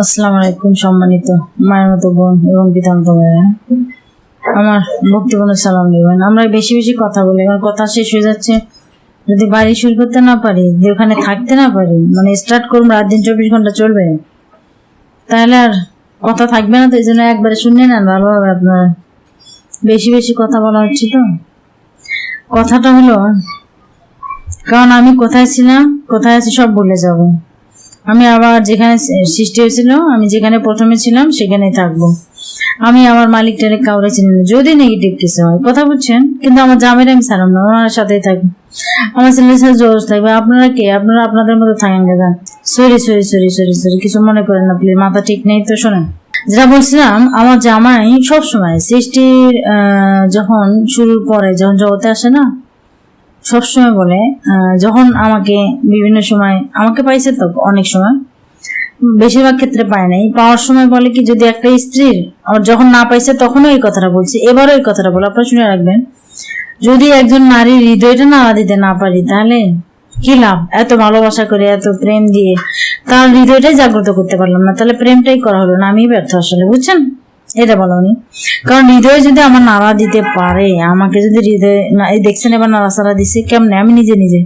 আসসালামু আলাইকুম, সম্মানিত মায়ের মতো বোন এবং পিতান্ত ভাইয়া। আমার ভক্তিপূর্ণ সালাম নেবেন। আমরা বেশি বেশি কথা বলি আমার কথা শেষ হয়ে যাচ্ছে। যদি বাড়ি শুরু করতে না পারি, যদি ওখানে থাকতে না পারি মানে স্টার্ট করুন রাত দিন চব্বিশ ঘণ্টা চলবে, তাহলে আর কথা থাকবে না তো এই জন্য একবারে শুনে নেন, ভালোভাবে আপনার বেশি বেশি কথা বলা হচ্ছে তো। কথাটা হলো, কারণ আমি কোথায় ছিলাম, কোথায় আছি সব বলে যাব। আমি আবার যেখানে সৃষ্টি হয়েছিল, আমি যেখানে প্রথমে ছিলাম, সেখানেই থাকব। আমি আমার মালিকটারে কাউরে চিনি না। যদি নেগেটিভ কিছু হয়, কথা বুঝছেন? কিন্তু আমার জামের আমি ছাড়াম না, ওনার সাথেই থাকব। আমার ছেলের সাথে জোর থাকবে। আপনারা কে? আপনারা আপনাদের মতো থাকেন দাদা sorry sorry sorry sorry sorry কিছু মনে করেন না প্লিজ মাথা ঠিক নেই তো, শোনেন। যেটা বলছিলাম, আমার জামাই সব সময় সৃষ্টির যখন শুরুর পরে, যখন জগতে আসে না সবসময় বলে যখন আমাকে বিভিন্ন সময়, আমাকে পাইছে তো অনেক সময়, বেশিরভাগ ক্ষেত্রে পায় নাই। পাওয়ার সময় বলে কি, যদি একটা স্ত্রীর আর যখন না পাইছে, তখনও এই কথাটা বলছে। এবারও এই কথাটা বলে। আপনারা শুনে রাখবেন, যদি একজন নারীর হৃদয়টা না দিতে না পারি, তাহলে কি লাভ? এত ভালোবাসা করে, এত প্রেম দিয়ে তার হৃদয়টাই জাগ্রত করতে পারলাম না। তাহলে প্রেমটাই করা হলো না। আমি ব্যর্থ আসলে, বুঝছেন? এটা বলো উনি। কারণ হৃদয় যদি আমার নাড়া দিতে পারে, আমাকে যদি হৃদয় না, এই দেখছেন এবার নাড়া সাড়া দিছে, কেমনে? আমি নিজে নিজে।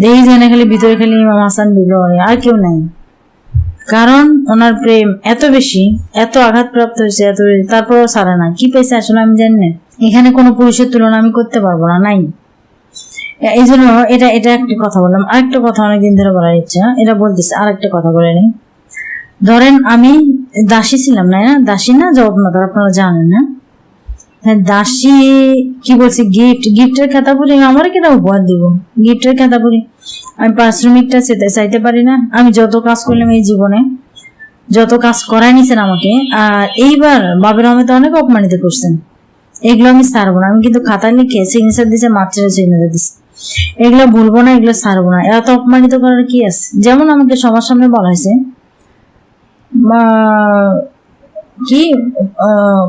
দেখি যে খালি ভিতরে খালি ইমাম হাসান বিলয় আর কেউ নাই। কারণ ওনার প্রেম এত বেশি, এত আঘাতপ্রাপ্ত হয়েছে, এত তারপরেও সারা না। কি পেয়েছে আসলে আমি জানি না। এখানে কোনো পুরুষের তুলনা আমি করতে পারব না, নাই। এই জন্য এটা এটা একটা কথা বললাম। আরেকটা কথা অনেকদিন ধরে বলার ইচ্ছা, এটা বলতেছে, আরেকটা কথা বলে নিই। ধরেন আমি দাসী ছিলাম না? দাসী না, জগন্নাথ, আপনারা জানেন না। হ্যাঁ দাসী কি বলছি? গিফট গিফটের খাতা বলি আমার কেটা উপহার দিব? গিফটের খাতা বলি। আমি পারিশ্রমিকটা চেতে চাইতে পারি না। আমি যত কাজ করলাম এই জীবনে, যত কাজ করাই নিছেন আমাকে, আর এইবার বাবের আহমেদ অনেক অপমানিত করছেন। এগুলো আমি ছাড়বো না। আমি কিন্তু খাতা লিখে সিগনেচার দিছে মাত্রা সিগনেচার দিছে। এগুলো ভুলবো না, এগুলো ছাড়বো না। এত অপমানিত করার কি আছে? যেমন আমাকে সবার সামনে বলা হয়েছে কি?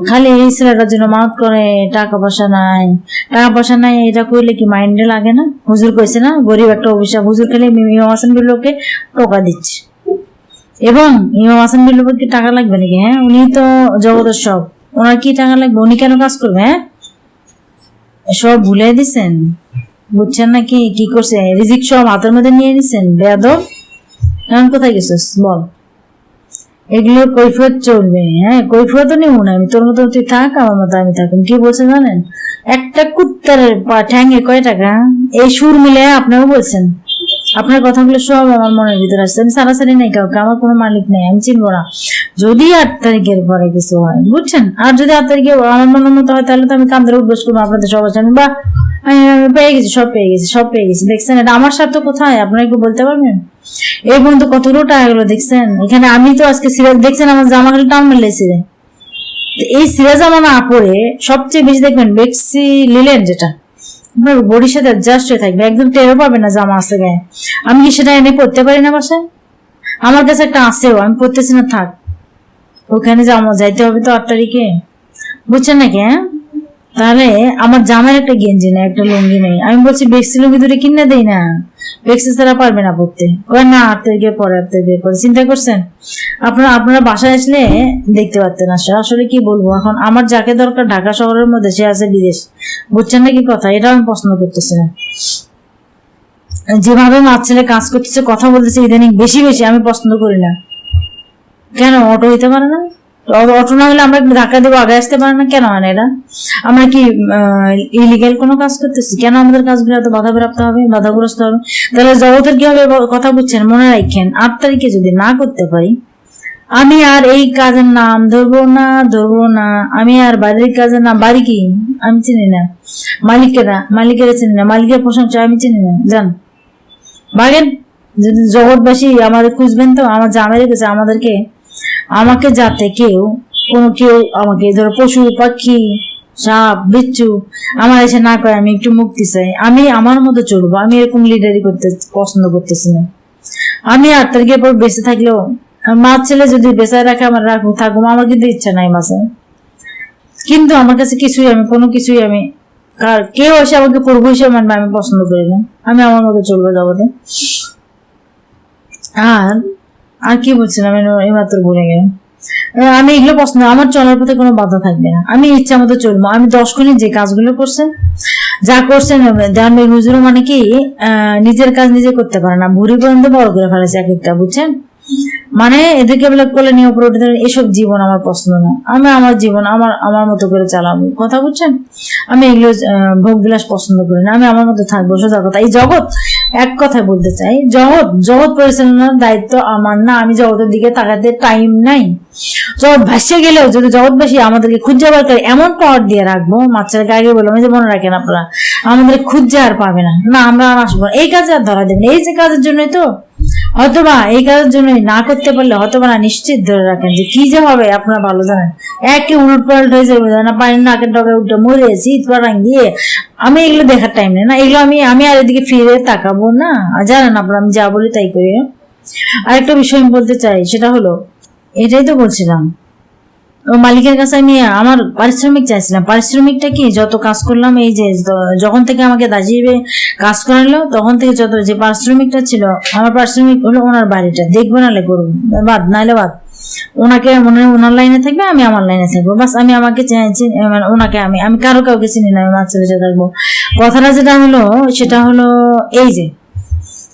খালি এই ছেলেটার জন্য মানত করে টাকা পয়সা নাই। টাকা পয়সা নাই, এটা কইলে কি মাইন্ডে লাগে না? হুজুর কইছে না, গরিব একটা অভিশাপ। হুজুর খালি ইমাম হাসান বিল্লোকে টোকা দিচ্ছে। এবং ইমাম হাসান বিল্লোকে কি টাকা লাগবে নাকি হ্যাঁ? উনি তো জগতের সব। ওনার কি টাকা লাগবে? উনি কেন কাজ করবে হ্যাঁ? সব ভুলে দিছেন। বুঝছেন নাকি কি করছে? রিজিক সব হাতের মধ্যে নিয়ে নিছেন। বেয়াদব। এখন কোথায় গেছিস? বল। এগুলো কৈফিয়ত চলবে হ্যাঁ? কৈফিয়ত নেব না, আমি তোর মতো তুই থাক, আমার মতো আমি থাকুন কি বলছে জানেন? একটা কুত্তার ঠ্যাঙে কয় টাকা? এই সুর মিলে আপনারও বলছেন। আপনার কথাগুলো সব আমার মনের ভিতরে আসছে। আমি সারাসারি নেই কাউকে, আমার কোনো মালিক নেই, আমি চিনবো না। যদি আট তারিখের পরে কিছু হয়, বুঝছেন? আর যদি আট তারিখে আমার মনের মতো হয়, তাহলে তো আমি কান্দের উদ্বোস করব, আপনাদের সবার সামনে। বা পেয়ে গেছি, সব পেয়ে গেছি, সব পেয়ে গেছি। দেখছেন, এটা আমার স্বার্থ কোথায়? আপনারা একটু বলতে পারবেন? এই পর্যন্ত কতগুলো টাকা গেলো, দেখছেন? এখানে আমি তো আজকে সিরাজ দেখছেন আমার জামা খালি টান মেলেছে এই সিরাজ জামা না পরে সবচেয়ে বেশি দেখবেন বেক্সি লিলেন যেটা। আপনার বডির সাথে অ্যাডজাস্ট হয়ে থাকবে, একদম টেরও পাবে না জামা আছে গায়ে। আমি কি সেটা এনে পড়তে পারি না বাসায়? আমার কাছে একটা আছেও, আমি পড়তেছি না, থাক। ওখানে জামা যাইতে হবে তো আট তারিখে। বুঝছেন নাকি হ্যাঁ? তাহলে আমার জামাই একটা গেঞ্জি নেই, একটা লুঙ্গি নেই। আমি বলছি বেক্সি লুঙ্গি দুটো কিনে দেই না। বেক্সি ছাড়া পারবে না পড়তে কয়, না আট গিয়ে পরে আট তারিখের পরে। চিন্তা করছেন? আপনারা আপনারা বাসায় আসলে দেখতে পারতেন আসলে আসলে কি বলব? এখন আমার যাকে দরকার, ঢাকা শহরের মধ্যে, সে আছে বিদেশ। বুঝছেন না কি কথা? এটা আমি পছন্দ করতেছি না। যেভাবে মাছ ছেলে কাজ করতেছে, কথা বলতেছে, ইদানিং বেশি বেশি আমি পছন্দ করি না। কেন? অটো হইতে পারে না? অ- অটো না হলে আমরা ধাক্কা দেবো, আগে আসতে পারে না, কেন হয় না এটা আমরা কি ইলিগেল কোনো কাজ করতেছি? কেন আমাদের কাজগুলো এত বাধা প্রাপ্ত হবে, বাধাগ্রস্ত হবে? তাহলে জগতের কি হবে কথা বুঝছেন? মনে রাখেন, আট তারিখে যদি না করতে পারি, আমি আর এই কাজের নাম ধরবো না ধরবো না। আমি আর বাড়ির কাজের নাম, বাড়ি কি? আমি চিনি না। মালিকেরা মালিকেরা চিনি না। মালিকের প্রশংসা আমি চিনি না। জান ভাগেন যদি জগৎবাসী আমাদের খুঁজবেন তো, আমার জামাই রেখেছে আমাদেরকে আমাকে যাতে কেউ, কোনো কেউ আমাকে, ধরো পশু, পাখি, সাপ, বিচ্ছু, আমার এসে না করে আমি একটু মুক্তি চাই। আমি আমার মতো চলবো, আমি এরকম লিডারি করতে পছন্দ করতেছি না। আমি তারিখের পর বেঁচে থাকলেও মাছ ছেলে যদি বেঁচে রাখে, আমার রাখব থাকব আমার কিন্তু ইচ্ছা নাই মাসে কিন্তু আমার কাছে কিছুই, আমি কোনো কিছুই আমি কার কেউ এসে আমাকে পূর্ব হিসেবে মানবে আমি পছন্দ করি না। আমি আমার মতো চলবো জগতে। আর আর কি বলছিলাম? এইমাত্র বলে গেলাম। আমি এগুলো পছন্দ আমার চলার পথে কোনো বাধা থাকবে না। আমি ইচ্ছা মতো চলবো। আমি দশ কোণে যে কাজগুলো করছেন, যা করছেন দেওয়ানবাই হুজুরও মানে কি নিজের কাজ নিজে করতে পারে না। ভুড়ি পর্যন্ত বড় করে ফেলেছে এক একটা, বুঝছেন? মানে এদেরকে বলে, কোলে নিয়ে উপরে উঠে এসব জীবন আমার পছন্দ না। আমি আমার জীবন, আমার আমার মতো করে চালাবো। কথা বুঝছেন? আমি এগুলো ভোগ বিলাস পছন্দ করি না। আমি আমার মতো থাকব। সোজা কথা, এই জগৎ এক কথা বলতে চাই, জগৎ জগৎ পরিচালনার দায়িত্ব আমার না, আমি জগতের দিকে তাকাতে টাইম নাই। জগৎ ভাসিয়ে গেলেও যদি জগৎ জগৎবাসী আমাদেরকে খুঁজে বার করে, এমন পাওয়ার দিয়ে রাখব, মাছের আগে বললাম যে মনে রাখেন আপনারা আমাদের খুঁজে আর পাবে না। না, আমরা আর আসব। এই কাজে আর ধরা দেবেন এই যে কাজের জন্যই তো হয়তোবা এই কাজের জন্য না করতে পারলে হতবা না, নিশ্চিত ধরে রাখেন যে কি যে হবে, আপনারা ভালো জানেন। একে উলট পাল্ট হয়ে যাবে, না পানি নাকের ডগে উঠে মরে শীত পাড়াং গিয়ে আমি এগুলো দেখার টাইম নেই না, এগুলো আমি আমি আর এদিকে ফিরে তাকাবো না। জানেন আপনারা, আমি যা বলি তাই করি আর আরেকটা বিষয় আমি বলতে চাই, সেটা হলো, এটাই তো বলছিলাম মালিকের কাছে আমি আমার পারিশ্রমিক চাইছিলাম। পারিশ্রমিকটা কি? যত কাজ করলাম, এই যে যখন থেকে আমাকে দাজিয়ে কাজ করালো, তখন থেকে যত যে পারিশ্রমিকটা ছিল, আমার পারিশ্রমিক হলো ওনার বাড়িটা। দেখব নাহলে করব। বাদ, নাহলে বাদ। ওনাকে মনে হয় ওনার লাইনে থাকবে, আমি আমার লাইনে থাকব। বাস, আমি আমাকে চাইছি মানে ওনাকে আমি আমি কারও কাউকে চিনি না, আমি বেঁচে থাকব। কথাটা যেটা হলো, সেটা হলো এই যে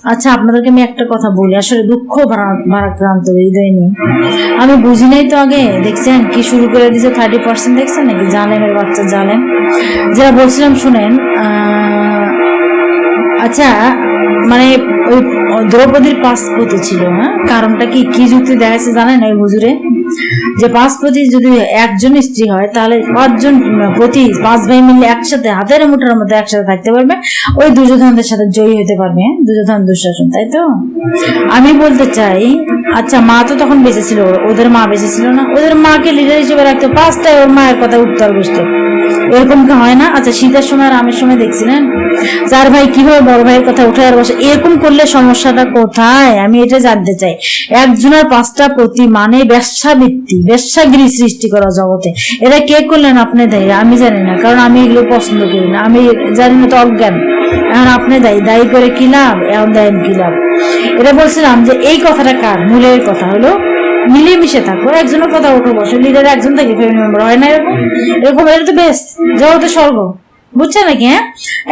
আচ্ছা আপনাদেরকে আমি একটা কথা বলি। আসলে দুঃখ ভারা- ভারাক্রান্ত, হৃদয় নিয়ে। আমি বুঝি নাই তো আগে। দেখছেন কি শুরু করে দিয়েছে থার্টি পার্সেন্ট দেখছেন নাকি? জালেমের বাচ্চা জালেম। যারা বলছিলাম, শুনেন আচ্ছা মানে ওই দ্রৌপদীর পাসপোর্ট ছিল হ্যাঁ? কারণটা কি? কি যুক্তি দেখাচ্ছে জানেন ওই হুজুরে? যে পাঁচ প্রতি যদি একজন স্ত্রী হয়, তাহলে পাঁচজন প্রতি পাঁচ ভাই মিলে একসাথে, হাতের মুঠোর মধ্যে একসাথে থাকতে পারবে। ওই দুর্যোধনদের সাথে জয়ী হতে পারবে হ্যাঁ? দুর্যোধন দুঃশাসন, তাই তো? আমি বলতে চাই আচ্ছা মা তো তখন বেঁচে ছিল, ওদের মা বেঁচে ছিল না। ওদের মাকে লিডার হিসেবে রাখতে পাঁচটায় ওর মায়ের কথা উত্তর বসতো এরকম কি হয় না? আচ্ছা শীতের সময় আর আমের সময় দেখছিলেন? চার ভাই কীভাবে বড় ভাইয়ের কথা উঠে আর বসে, এরকম করলে সমস্যাটা কোথায়? আমি এটা জানতে চাই। একজনের পাঁচটা প্রতি মানে ব্যবসাবৃত্তি, ব্যবসাগিরি সৃষ্টি করা জগতে। এটা কে করলেন আপনি দেয়? আমি জানি না, কারণ আমি এগুলো পছন্দ করি না। আমি জানি না তো অজ্ঞান। এখন আপনি দায়ী। দায়ী করে কি লাভ? এখন দেন কি লাভ? এটা বলছিলাম যে এই কথাটা কার? মূলের কথা হলো মিলেমিশে থাকো একজনের কথা উঠো বসো লিডার একজন থাকে ফ্যামিলি মেম্বার হয় না এরকম। এরকম এটা তো বেস্ট জগতে স্বর্গ। বুঝছে নাকি হ্যাঁ?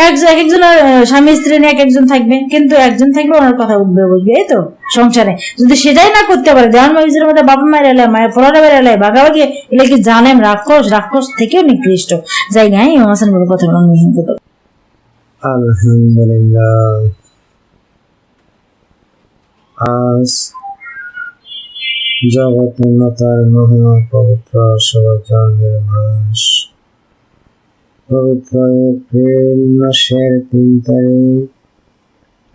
এক একজনের স্বামী, স্ত্রী নিয়ে এক একজন থাকবে, কিন্তু একজন থাকবে ওনার কথা উঠবে, বুঝবে, এই তো, সংসারে। যদি সেটাই না করতে পারে, দেওয়ান মাইজের মধ্যে বাবা মায়ের এলায়, মায়ের ফলার এলায় ভাগাভাগি এলে কি জানেন রাক্ষস রাক্ষস থেকেও নিকৃষ্ট। যাই হ্যাঁ ইমাম হাসান বলে কথা বলুন আলহামদুলিল্লাহ। আজ জগন্নাথার মহা পবিত্র সবাচন্দ্রের মাস। পবিত্র এপ্রিল মাসের তিন তারিখ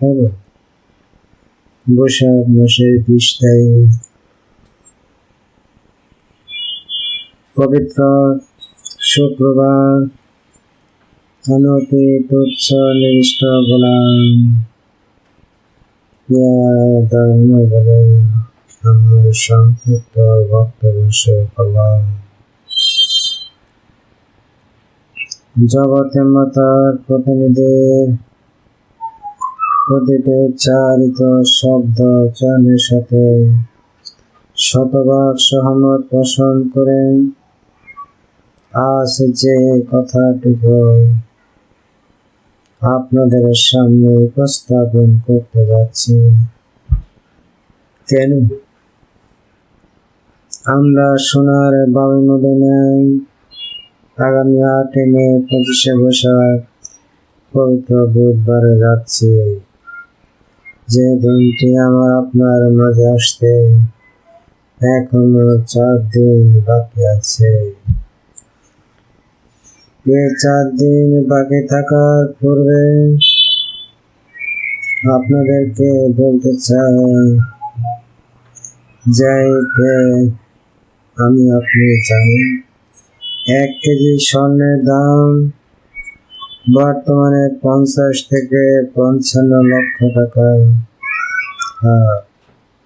এবং বৈশাখ মাসের বিশ তারিখ। পবিত্র শুক্রবার অনতি তুচ্ছ নিবিষ্ট গোলাম। ধর্ম বলে। আমার উচ্চারিত শব্দ চয়নের সাথে শতভাগ সহমত পোষণ করেন আজ যে কথাটুকু আপনাদের সামনে উপস্থাপন করতে যাচ্ছি। কেন? আমরা সোনার বাবু মদিনায় আগামী আটে মে পঁচিশে বৈশাখ, পবিত্র বুধবারে যাচ্ছি। যে দিনটি আমার আপনার মাঝে আসতে, এখনও চার দিন বাকি আছে। এই চার দিন বাকি থাকার পূর্বে আপনাদেরকে বলতে চাই যাইতে আমি আপনি জানি। এক কেজি স্বর্ণের দাম বর্তমানে পঞ্চাশ থেকে পঞ্চান্ন লক্ষ টাকা।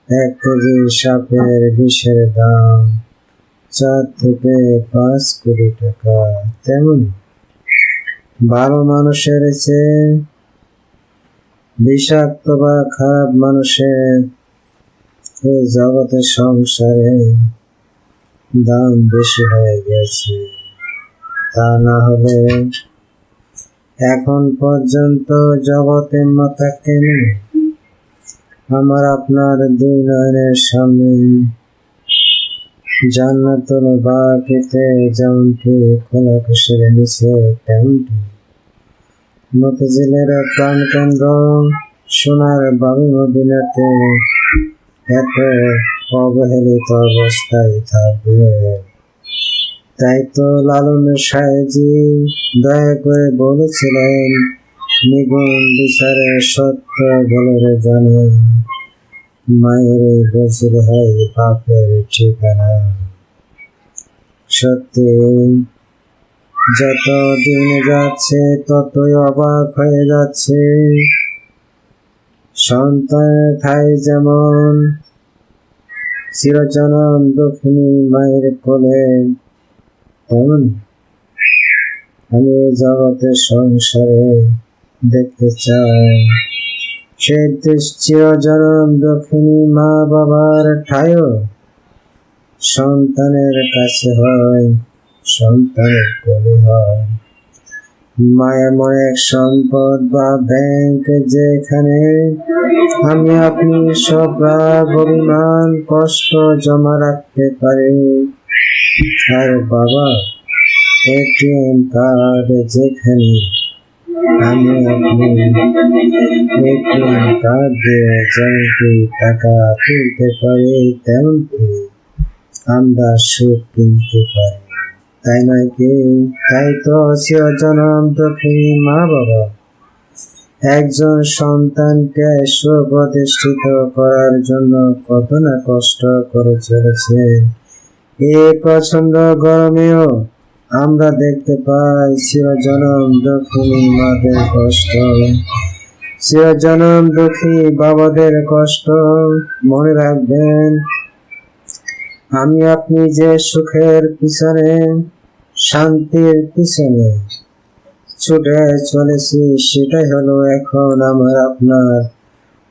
এক কেজি সাপের বিষের দাম চার থেকে পাঁচ কোটি টাকা। তেমন ভালো মানুষের চেয়ে বিষাক্ত বা খারাপ মানুষের এই জগতে সংসারে দাম বেশি হয়ে গেছে। তা না হলে এখন পর্যন্ত জগতে মাথা কেনে। আমার আপনার দুই নয়নের সামনে জান্নাতুল বাকিতে যেমনটি খোলা কুশের নিচে তেমনটি। মতিঝিলের প্রাণ কেন্দ্র সোনার বাবু মদিনাতে এত অবহেলিত অবস্থায় থাকবে। তাই তো লালন সাহেজি দয়া করে বলেছিলেন, নিগুণ বিচারে সত্য বলরে জানেন মায়ের বসে হয় বাপের ঠিকানা। সত্যি যত দিন যাচ্ছে ততই অবাক হয়ে যাচ্ছে। সন্তান ঠাই যেমন চিরজনম দক্ষিণী মায়ের কোলে। তেমন আমি জগতের সংসারে দেখতে চাই। সে চিরজনম দক্ষিণী মা বাবার ঠাইও সন্তানের কাছে হয়, সন্তানের কোলে হয়। মায়াময় এক সম্পদ বা ব্যাংক যেখানে, আমি আপনি সব পরিমাণ কষ্ট জমা রাখতে পারি। আর বাবা, এটিএম কার্ড যেখানে, আমি আপনি এটিএম কার্ড দিয়ে যেমনটি টাকা তুলতে পারি, তেমনটি আমরা সুখ কিনতে পারি। তাই নয় কি? তাই তো জনম দক্ষিণী মা বাবা। একজন সন্তানকে সুপ্রতিষ্ঠিত করার জন্য কত না কষ্ট করে চলেছে। এই প্রচণ্ড গরমেও আমরা দেখতে পাই চিরজনম দক্ষিণী মাদের কষ্ট। চিরজনম দুঃখী বাবাদের কষ্ট। মনে রাখবেন আমি আপনি যে সুখের পিছনে, শান্তির পিছনে ছুটে চলেছি, সেটাই হলো এখন আমার আপনার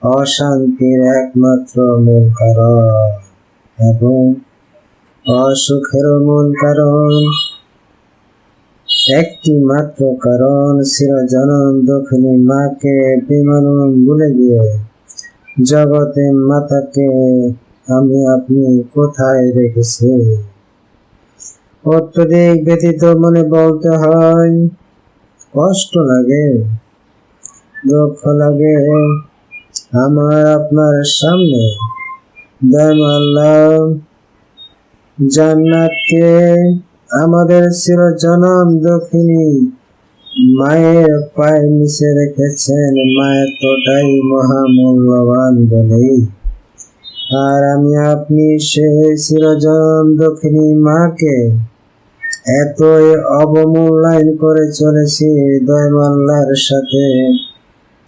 অশান্তির একমাত্র মূল কারণ এবং অসুখের মূল কারণ, একটি মাত্র কারণ চিরজনম দক্ষিণী মাকে বিমানন ভুলে গিয়ে জগতে মাতাকে আমি আপনি কোথায় রেখেছি? অত্যধিক ব্যতীত মনে বলতে হয়, কষ্ট লাগে, দুঃখ লাগে। আমার আপনার সামনে জান্নাতকে আমাদের চিরজনম দক্ষিণী মায়ের পায়ে নিচে রেখেছেন, মায়ের তোটাই মহামূল্যবান বলেই। আর আমি আপনি সে চিরজন দক্ষিণী মাকে এতই অবমূল্যায়ন করে চলেছি দয়মাল্লার সাথে।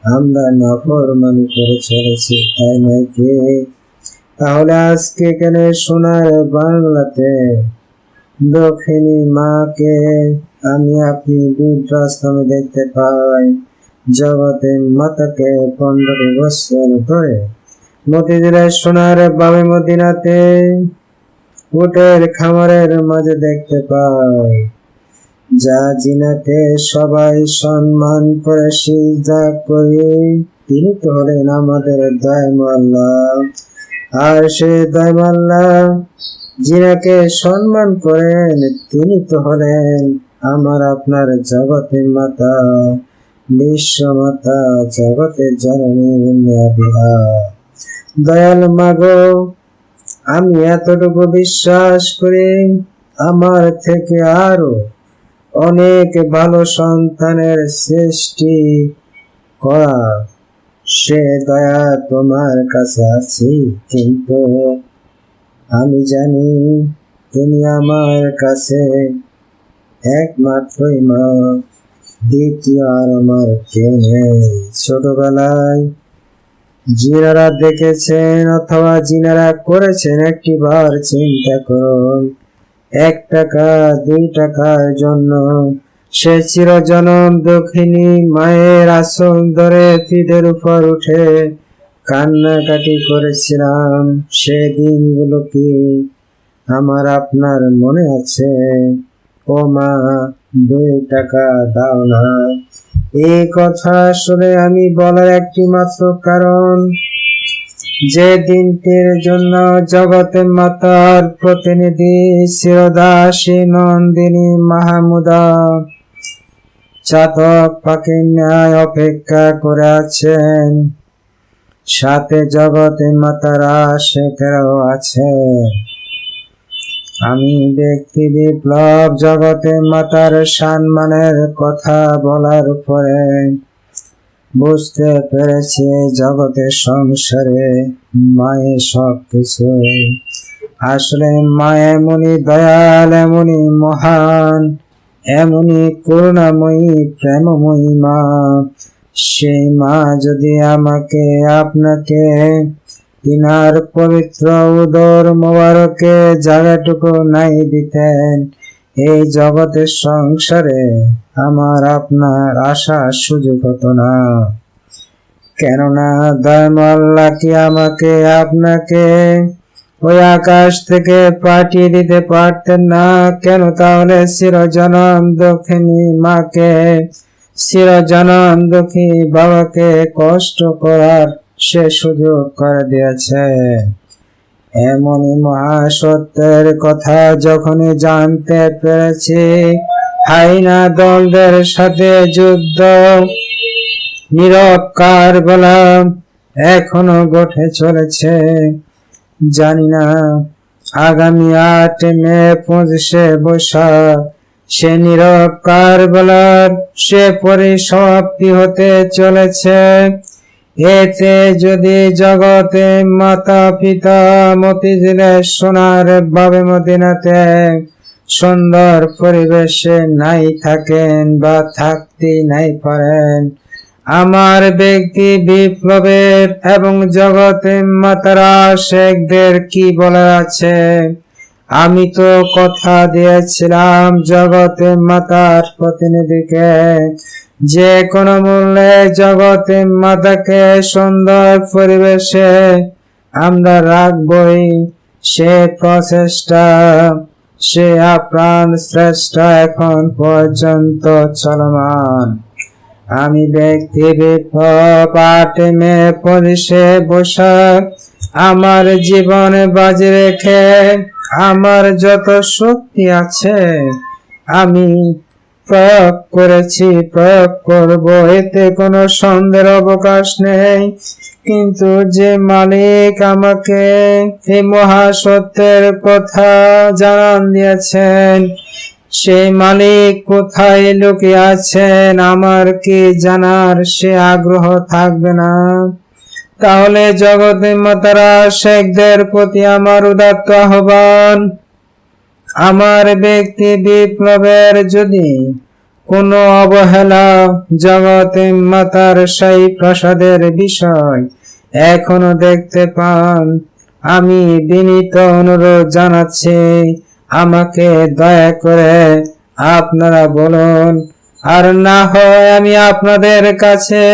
আমরা নফরমানি করে চলেছি, তাই নয় তাহলে আজকে এখানে সোনার বাংলাতে দক্ষিণী মাকে আমি আপনি বৃদ্ধাশ্রমে দেখতে পাই, জগতে মাতাকে পনেরো বছর ধরে মতিঝিলের সোনার বামে মদিনাতে, উটের খামারের মাঝে দেখতে পাই। যা জিনাকে সবাই সম্মান করে সিজা করি, তিনি তো হলেন আমাদের দয়মাল্লা। আর সে দয়মাল্লা যিনাকে সম্মান করেন, তিনি তো হলেন আমার আপনার জগতের মাতা, বিশ্ব মাতা জগতের জননী বিহা দয়াল মাগো, আমি এতটুকু বিশ্বাস করি আমার থেকে আরও অনেক ভালো সন্তানের সৃষ্টি করা। সে দয়া তোমার কাছে আছে, কিন্তু আমি জানি তুমি আমার কাছে একমাত্রই মা, দ্বিতীয় আর আমার কেউ নেই। ছোটবেলায় যিনারা দেখেছেন অথবা যিনারা করেছেন একটি বার চিন্তা করুন। এক টাকা, দুই টাকার জন্য। সে চিরজনম দক্ষিণী মায়ের আসন ধরে পিঠের উপর উঠে কান্নাকাটি করেছিলাম। সে দিনগুলো কি আমার আপনার মনে আছে? ও মা, দুই টাকা দাও না। এই কথা আসলে আমি বলার একটি মাত্র কারণ, যে দিনটির জন্য জগতে মাতার প্রতিনিধি শিরদাসী নন্দিনী মাহমুদা চাতক পাখির ন্যায় অপেক্ষা করে আছেন, সাথে জগতে মাতারা শেখেরাও আছে। আমি ব্যক্তি বিপ্লব জগতে মাতার সম্মানের কথা বলার পরে বুঝতে পেরেছি জগতের সংসারে মায়ে সব কিছু আসলে মা এমনই দয়াল, এমনই মহান, এমনই করুণাময়ী, প্রেমময়ী মা। সেই মা যদি আমাকে, আপনাকে তিনার পবিত্র উদর মোবারকে জায়গাটুকু নাই দিতেন। এই জগতের সংসারে আমার আপনার আশা সুযোগ হতো না। কেননা দয়ামাল্লা কি আমাকে, আপনাকে ওই আকাশ থেকে পাঠিয়ে দিতে পারতেন না? কেন তাহলে চিরজনম দক্ষিণী মাকে চিরজনম দক্ষী বাবাকে কষ্ট করার সে সুযোগ করে দিয়েছে। এমনই মহাসত্যের কথা যখনই জানতে পেরেছি, হাইনা দলদের সাথে যুদ্ধ নিরবকার বলা এখনও গঠে চলেছে। জানি না, আগামী আট মে পঁচিশে বৈশাখ সে নিরবকার বলার সে পরে পরিসমাপ্তি হতে চলেছে। এতে যদি জগতে মাতা, পিতা মতিঝিলের সোনার বাবে মদিনাতে সুন্দর পরিবেশে নাই থাকেন বা থাকতে নাই পারেন, আমার ব্যক্তি বিপ্লবের এবং জগতে মাতারা শেখদের কি বলার আছে? আমি তো কথা দিয়েছিলাম জগতে মাতার প্রতিনিধিকে যে কোনো মূল্যে জগতে মাতাকে সুন্দর পরিবেশে আমরা রাখবই। সে প্রচেষ্টা, সে আপ্রাণ শ্রেষ্ঠ এখন পর্যন্ত চলমান। আমি ব্যক্তি আট মে পরিষে আমার জীবনে বাজি রেখে আমার যত শক্তি আছে, আমি প্রয়োগ করেছি, প্রয়োগ করব, এতে কোনো সন্দেহের অবকাশ নেই। কিন্তু যে মালিক আমাকে এই মহাসত্যের কথা জানান দিয়েছেন সেই মালিক কোথায় লুকিয়ে আছেন আমার কি জানার সে আগ্রহ থাকবে না। তাহলে জগতে মাতারা শেখদের প্রতি আমার উদাত্ত আহ্বান আমার ব্যক্তি বিপ্লবের যদি কোনো অবহেলা জগতে মাতার সেই প্রসাদের বিষয় এখনও দেখতে পান, আমি বিনীত অনুরোধ জানাচ্ছি, আমাকে দয়া করে আপনারা বলুন। আর না হয় আমি আপনাদের কাছে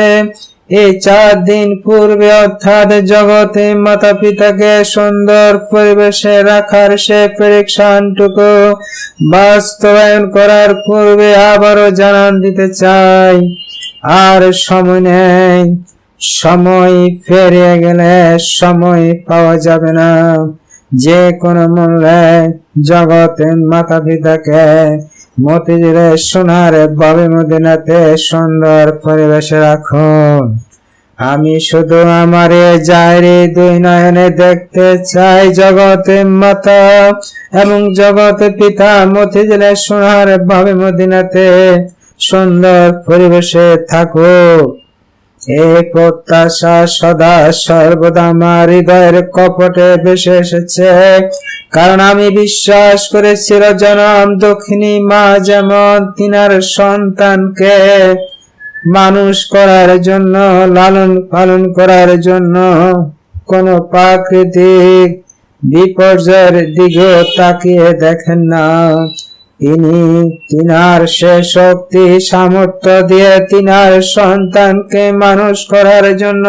এই চার দিন পূর্বে অর্থাৎ জগতে মাতা পিতাকে সুন্দর পরিবেশে রাখার সে প্রেডিকশনটুকু বাস্তবায়ন করার পূর্বে আবারও জানান দিতে চাই। আর সময় নেই। সময় ফেরিয়ে গেলে সময় পাওয়া যাবে না। যে কোনো মূল্যে জগতে মাতা পিতাকে মতিঝিলে সোনার বাবে মদিনাতে সুন্দর পরিবেশে রাখুন। আমি শুধু আমার জায়রে দুই নয়নে দেখতে চাই জগতে মাতা এবং জগতে পিতা মতিঝিলে সোনার বাবে মদিনাতে সুন্দর পরিবেশে থাকুক। প্রত্যাশা সদা সর্বদা আমার হৃদয়ের কপটে ভেসে কারণ আমি বিশ্বাস করেছিল জনম দক্ষিণী মা যেমন তিনার সন্তানকে মানুষ করার জন্য, লালন পালন করার জন্য কোন প্রাকৃতিক বিপর্যয়ের দিকে তাকিয়ে দেখেন না। তিনি তিনার সে শক্তি, সামর্থ্য দিয়ে তিনার সন্তানকে মানুষ করার জন্য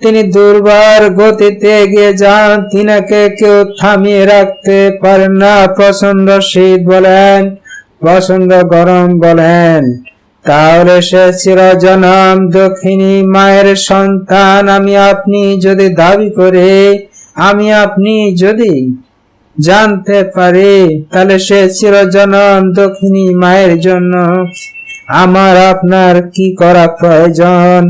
তিনি দুর্বার গতিতে এগিয়ে যান। তিনাকে কেউ থামিয়ে রাখতে পারেন না। প্রচণ্ড শীত বলেন প্রচণ্ড গরম বলেন। তাহলে সে চিরজনম দক্ষিণী মায়ের সন্তান। আমি আপনি যদি দাবি করে, আমি আপনি যদি জানতে পারি, তাহলে সে চিরজনম দক্ষিণী মায়ের জন্য। আমার আপনার কি করা প্রয়োজন?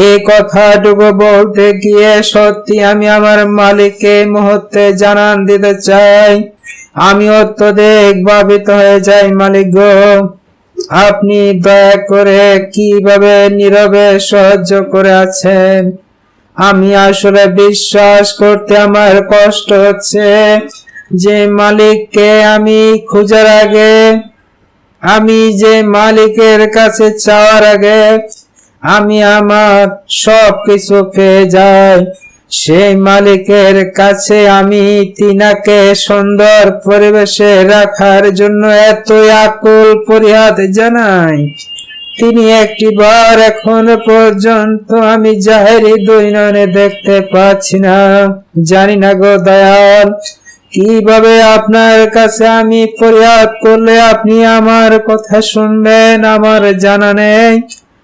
এই কথাটুকু বলতে গিয়ে সত্যি আমি আমার মালিককে মুহূর্তে জানান দিতে চাই। আমি অত্যধিক ভাবিত হয়ে যাই, মালিক গো। আপনি দয়া করে কীভাবে নীরবে সহ্য করে আছেন? আমি আসলে বিশ্বাস করতে আমার কষ্ট হচ্ছে। যে মালিককে আমি খোঁজার আগে, আমি যে মালিকের কাছে চাওয়ার আগে, আমি আমার সব কিছু পেয়ে যাই। সেই মালিকের কাছে আমি তিনাকে সুন্দর পরিবেশে রাখার জন্য এত আকুল পরিহাদ জানাই। তিনি একটিবার এখন পর্যন্ত আমি জাহেরি দুই নয়নে দেখতে পাচ্ছি না। জানি না গো দয়াল কীভাবে আপনার কাছে আমি ফরিয়াদ করলে আপনি আমার কথা শুনবেন, আমার জানা নেই।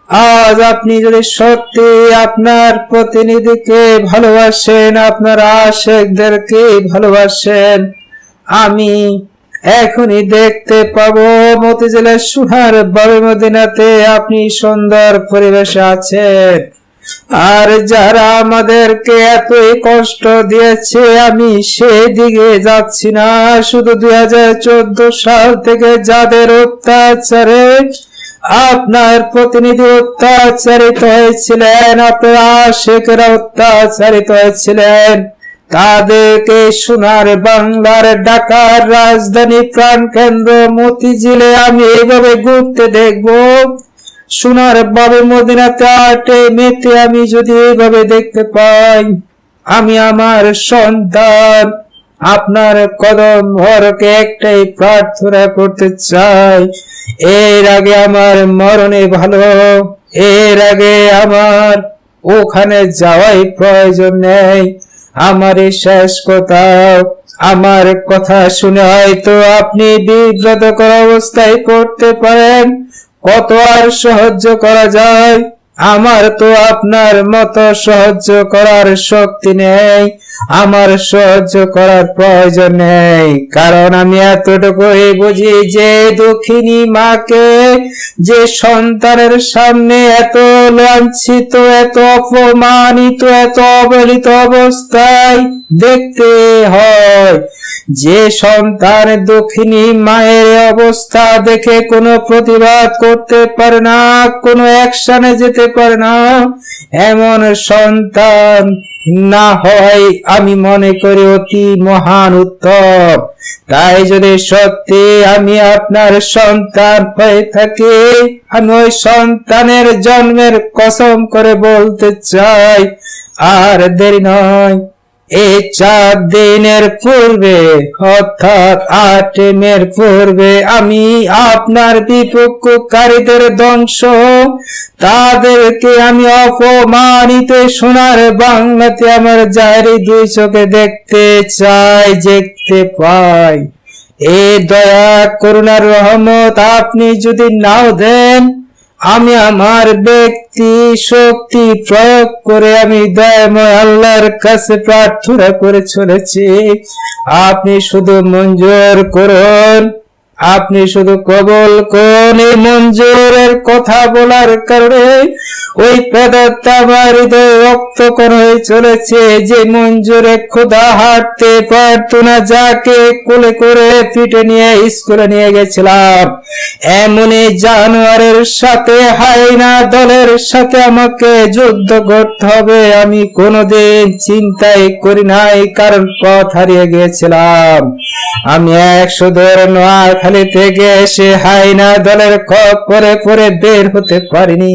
আজ আপনি যদি সত্যি আপনার প্রতিনিধিকে ভালোবাসেন, আপনার আশেকদেরকে ভালোবাসেন, আমি এখনই দেখতে পাবো মতিঝিলের সুহার বাবে মদিনাতে আপনি সুন্দর পরিবেশে আছেন। আর যারা আমাদেরকে এতই কষ্ট দিয়েছে, আমি সেদিকে যাচ্ছি না। শুধু দুই হাজার চোদ্দ সাল থেকে যাদের অত্যাচারে আপনার প্রতিনিধি অত্যাচারিত হয়েছিলেন, আপনার আশেকেরা অত্যাচারিত হয়েছিলেন। তাদেরকে সোনার বাংলার ঢাকার রাজধানী প্রাণ কেন্দ্র মতিঝিলে আমি এইভাবে ঘুরতে দেখব। সোনার বাবে মদিনাতে আটে মেতে আমি যদি এইভাবে দেখতে পাই, আমি আমার সন্তান। আপনার কদম হরকে একটাই প্রার্থনা করতে চাই, এর আগে আমার মরণে ভালো, এর আগে আমার ওখানে যাওয়াই প্রয়োজন নেই। আমার শেষ কথা, আমার কথা শুনে হয়তো আপনি বিব্রতকর অবস্থায় পড়তে পারেন। কত আর সহ্য করা যায়? আমার তো আপনার মতো সহ্য করার শক্তি নেই। আমার সহ্য করার প্রয়োজন নেই। কারণ আমি এতটুকুই বুঝি যে দক্ষিণী মাকে, যে সন্তানের সামনে এত লাঞ্ছিত এত অপমানিত, এত অবহেলিত অবস্থায় দেখতে হয়। যে সন্তান দক্ষিণী মায়ের অবস্থা দেখে কোনো প্রতিবাদ করতে পারে না, কোনো অ্যাকশনে যেতে পারে না। এমন সন্তান না হয়, আমি মনে করি অতি মহান উত্তম। তাই যদি সত্যি আমি আপনার সন্তান হয়ে থাকি, আমি ওই সন্তানের জন্মের কসম করে বলতে চাই, আর দেরি নয়। এই চার দিনের পূর্বে, অর্থাৎ আট মের পূর্বে, আমি আপনার বিপক্ষকারীদের ধ্বংস। তাদেরকে আমি অপমানিত সোনার বাংলাতে আমার জারি দুই চোখে দেখতে চাই, দেখতে পাই। এ দয়া, করুণার রহমত আপনি যদি নাও দেন আমি আমার ব্যক্তি শক্তি প্রয়োগ করে আমি দয়াময় আল্লাহর কাছে প্রার্থনা করে চলেছি। আপনি শুধু মঞ্জুর করুন। আপনি শুধু কবল এই মঞ্জুরের কথা বলার কারণে ওই পেদাত্তা আমার হৃদয় চলেছে যে মঞ্জুরে ক্ষুধা হাঁটতে পারত না, যাকে কোলে করে পিঠে নিয়ে স্কুলে নিয়ে গেছিলাম। এমনই জানোয়ারের সাথে হাইনা দলের সাথে আমাকে যুদ্ধ করতে হবে। আমি কোনোদিন চিন্তাই করি নাই কারণ পথ হারিয়ে গিয়েছিলাম আমি একশো দূর নোয়াখালী থেকে এসে হাইনা দলের খপ করে পরে বের হতে পারিনি।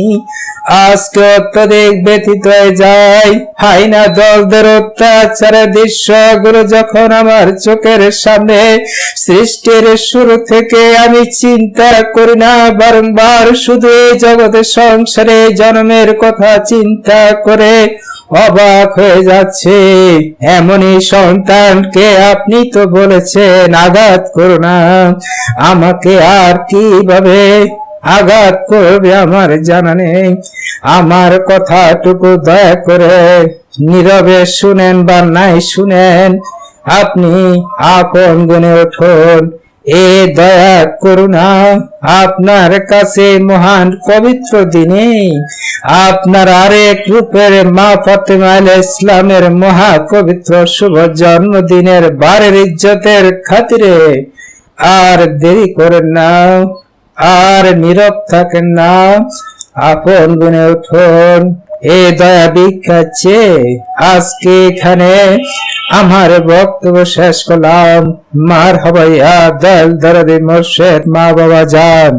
আজকে অত্যধিক ব্যতীত হয়ে যায় হাইনা দলদের অত্যাচারের দৃশ্যগুলো যখন আমার চোখের সামনে সৃষ্টির শুরু থেকে আমি চিন্তা করি না, বারংবার শুধু এই জগতের সংসারে জন্মের কথা চিন্তা করে অবাক হয়ে যাচ্ছে। এমনই সন্তানকে আপনি তো বলেছেন, আঘাত করো না। আমাকে আর কীভাবে আঘাত করবে আমার জানা নেই। আমার কথাটুকু দয়া করে নীরবে শুনেন বা নাই শুনেন, আপনি আপন গুণে উঠুন। এ দয়া করুণা আপনার কাছে মহান পবিত্র দিনে আপনার আরেক রূপের মা ফাতেমা আলাইহিস ইসলামের মহা পবিত্র শুভ জন্মদিনের বারের ইজ্জতের খাতিরে আর দেরি করেন না আর নীরব থাকেন না। আপন গুনে উঠুন, এ দয়া ভিক্ষাচ্ছে আজকে এখানে আমার বক্তব্য শেষ করলাম। মার হবাইয়া দল দরদি মোর্শেদ মা বাবা যান।